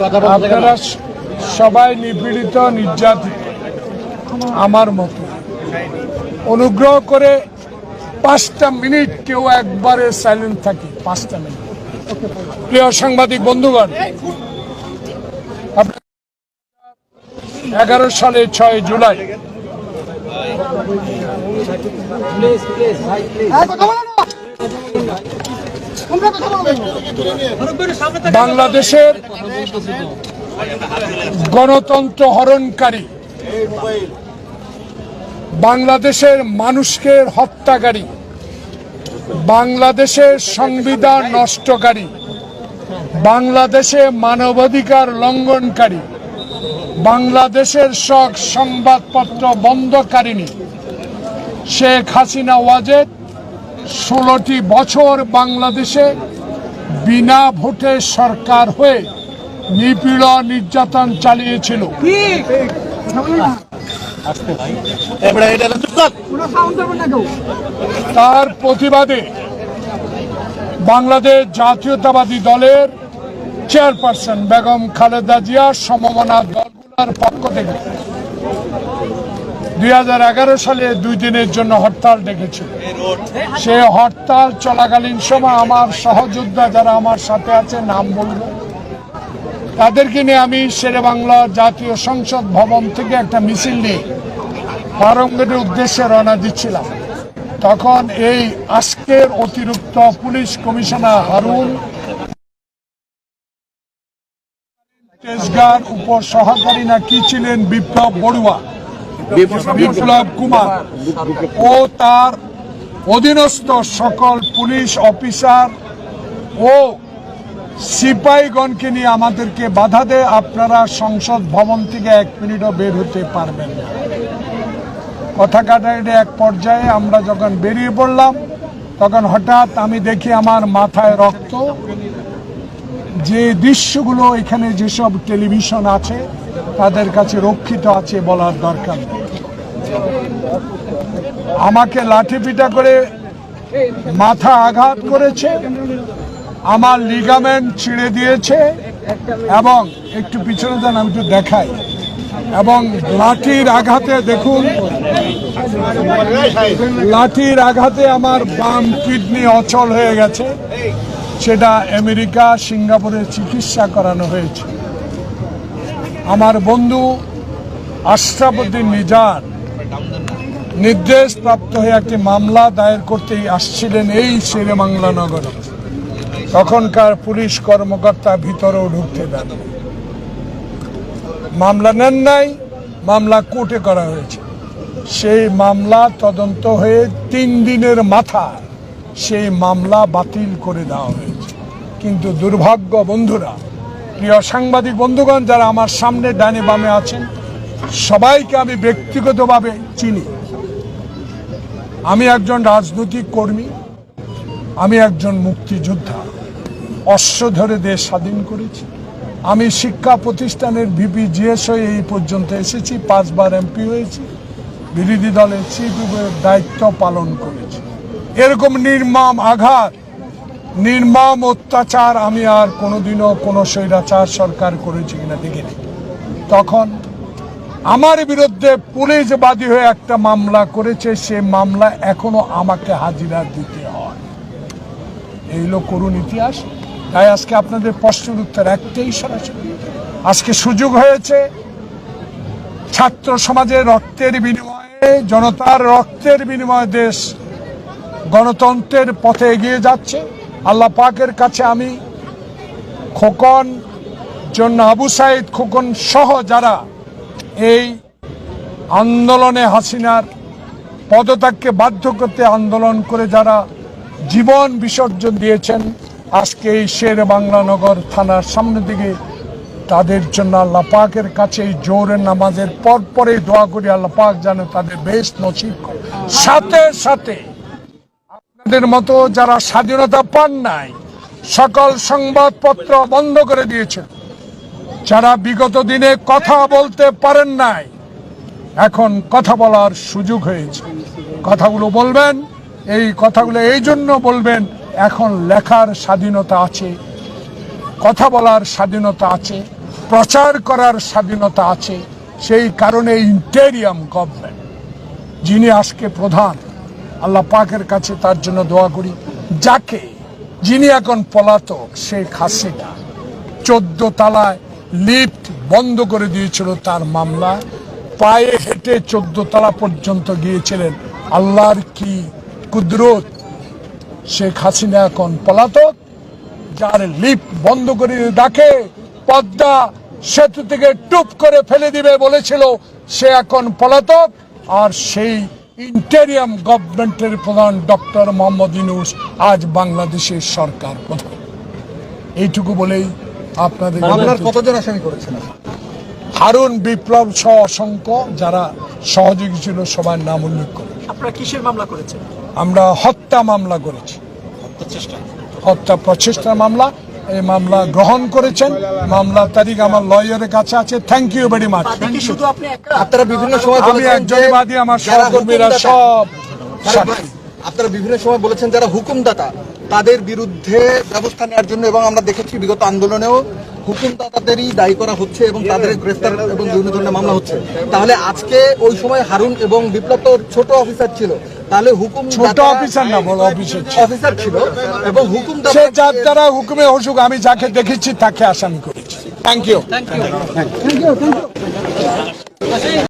আপনারা সবাই নিপীড়িত নির্যাতিত আমার মতো। অনুগ্রহ করে পাঁচটা মিনিট কেউ একবারে সাইলেন্ট থাকে, পাঁচটা মিনিট। প্রিয় সাংবাদিক বন্ধুগণ এগারো সালে ছয় জুলাই। বাংলাদেশের গণতন্ত্র হরণকারী, বাংলাদেশের মানুষকে হত্যাকারী, বাংলাদেশের সংবিধান নষ্টকারী, বাংলাদেশে মানবাধিকার লঙ্ঘনকারী, বাংলাদেশের সব সংবাদপত্র বন্ধকারিণী, শেখ হাসিনা ওয়াজেদ ষোলোটি বছর বাংলাদেশে বিনা ভোটে সরকার হয়ে নিপীড় নির্যাতন চালিয়েছিল। তার প্রতিবাদে বাংলাদেশ জাতীয়তাবাদী দলের চেয়ারপারসন বেগম খালেদা জিয়া সমমনা দলগুলোর পক্ষ থেকে দুই হাজার এগারো সালে দুই দিনের জন্য হরতাল ডেকেছিল। সে হরতাল চলাকালীন সময় আমার সহযোদ্ধা যারা আমার সাথে আছে, নাম বলব। তাদেরকে নিয়ে আমি শেরে বাংলা জাতীয় সংসদ ভবন থেকে একটা মিছিল নিয়ে পারঙ্গের উদ্দেশ্যে রওনা দিচ্ছিলাম। তখন এই আজকের অতিরিক্ত পুলিশ কমিশনার হারুন তেজগার উপর সহকারী না কি ছিলেন বিপ্লব বড়ুয়া? বিপ্লব কুমার ও তার অধীনস্থ সকল পুলিশ অফিসার ও সিপাহীগণকে নিয়ে আমাদেরকে বাধা দেয় আপনারা সংসদ ভবন থেকে এক মিনিটও বের হতে পারবেন না। কথা কাটাকাটি এক পর্যায়ে আমরা যখন বেরিয়ে পড়লাম, তখন হঠাৎ আমি দেখি আমার মাথায় রক্ত। যে দৃশ্যগুলো এখানে যেসব টেলিভিশন আছে তাদের কাছে রক্ষিত আছে বলার দরকার আমাকে লাঠি পিটা করে মাথা আঘাত করেছে, আমার লিগামেন্ট ছিঁড়ে দিয়েছে এবং একটু পিছনে যান, আমি একটু দেখাই। এবং লাঠির আঘাতে দেখুন, লাঠির আঘাতে আমার বাম কিডনি অচল হয়ে গেছে। সেটা আমেরিকা, সিঙ্গাপুরে চিকিৎসা করানো হয়েছে। আমার বন্ধু আশরাফুদ্দিন নিজার নির্দেশ প্রাপ্ত হয়ে একটি মামলা দায়ের করতেই আসছিলেন এই শেরে বাংলা নগরে তখনকার পুলিশ কর্মকর্তা ভিতরেও ঢুকতে দেন। মামলা নেন নাই, মামলা কোর্টে করা হয়েছে। সেই মামলা তদন্ত হয়ে তিন দিনের মাথা সেই মামলা বাতিল করে দেওয়া হয়েছে। কিন্তু দুর্ভাগ্য বন্ধুরা প্রিয় সাংবাদিক বন্ধুগণ, যারা আমার সামনে ডানে বামে আছেন, সবাইকে আমি ব্যক্তিগতভাবে চিনি। আমি একজন রাজনৈতিক কর্মী, আমি একজন মুক্তিযোদ্ধা অশ্ব ধরে দেশ স্বাধীন করেছি। আমি শিক্ষা প্রতিষ্ঠানের ভিপি জিএস হয়ে এই পর্যন্ত এসেছি, পাঁচবার এমপি হয়েছি, বিরোধী দলের চিফ দায়িত্ব পালন করেছি। এরকম নির্মম আঘাত নির্মম অত্যাচার আমি আর কোনোদিনও কোনো স্বৈরাচার সরকার করেছি কিনা দেখিনি। তখন আমার বিরুদ্ধে পুলিশ বাদী হয়ে একটা মামলা করেছে, সে মামলা এখনও আমাকে হাজিরা দিতে হয়। এই হলো করুণ ইতিহাস। তাই আজকে আপনাদের প্রশ্নের উত্তর একটাই সরাসরি। আজকে সুযোগ হয়েছে, ছাত্র সমাজের রক্তের বিনিময়ে, জনতার রক্তের বিনিময়ে দেশ গণতন্ত্রের পথে এগিয়ে যাচ্ছে। আল্লাহ পাকের কাছে আমি খোকন, জন্য আবু সাইদ খোকন সহ যারা এই আন্দোলনে হাসিনার পদত্যাগকে বাধ্য করতে আন্দোলন করে যারা জীবন বিসর্জন দিয়েছেন, আজকে এই শের বাংলানগর থানার সামনে দিকে তাদের জন্য আল্লাহ পাকের কাছে এই জোরের নামাজের পর পরে দোয়া করি, আল্লাহ পাক যেন তাদের বেশ করে। সাথে সাথে আপনাদের মতো যারা স্বাধীনতা পান নাই, সকল সংবাদপত্র বন্ধ করে দিয়েছেন যারা বিগত দিনে কথা বলতে পারেন নাই, এখন কথা বলার সুযোগ হয়েছে। কথাগুলো বলবেন, এই কথাগুলো এই জন্য বলবেন, এখন লেখার স্বাধীনতা আছে, কথা বলার স্বাধীনতা আছে, প্রচার করার স্বাধীনতা আছে, সেই কারণে ইন্টেরিয়াম গভর্নমেন্ট, যিনি আজকে প্রধান। আল্লাহ পাকের কাছে তার জন্য দোয়া করি। যাকে যিনি এখন পলাতক শেখ হাসিনা চোদ্দ তালায় লিফট বন্ধ করে দিয়েছিল তার মামলা। পায়ে হেঁটে চোদ্দ তালা পর্যন্ত গিয়েছিলেন। আল্লাহর কি কুদরত? শেখ হাসিনা এখন পলাতক, যার লিফট বন্ধ করে ডাকে, পদ্মা সেতু থেকে টুপ করে ফেলে দিবে বলেছিল, সে এখন পলাতক, আর সেই ইন্টেরিয়াম গভর্নমেন্টের প্রধান ডক্টর মোহাম্মদ ইনুস আজ বাংলাদেশের সরকার প্রধান। এইটুকু বলেই আপনাদের আপনার কতজন আসামি করেছেন? হারুন বিপ্লব সহ অসংখ্য যারা সহযোগী ছিল সবার নাম উল্লেখ করে। আপনারা কিসের মামলা করেছেন? আমরা হত্যা মামলা করেছি। হত্যা প্রচেষ্টা মামলা এই মামলা গ্রহণ করেছেন। মামলার তারিখ আমার লয়ারের কাছে আছে। থ্যাংক ইউ ভেরি মাচ বাদী শুধু আপনি আপনারা বিভিন্ন সময় আমি বলেছেন একজন বাদী আমার যারা সহকর্মীরা সব আপনারা বিভিন্ন সময় বলেছেন যারা হুকুমদাতা তাদের বিরুদ্ধে ব্যবস্থা নেওয়ার জন্য এবং আমরা দেখেছি বিগত আন্দোলনেও হুকুমদাতাদেরই দায়ী করা হচ্ছে এবং তাদের গ্রেফতার এবং বিভিন্ন ধরনের মামলা হচ্ছে। তাহলে আজকে ওই সময় হারুন এবং বিপ্লব তো ছোট অফিসার ছিল। তাহলে হুকুম ছোট অফিসার না বড় অফিসার অফিসার ছিল এবং হুকুম সে যার দ্বারা হুকুমে অসুখ আমি যাকে দেখেছি তাকে আসামি করেছি। Thank you thank you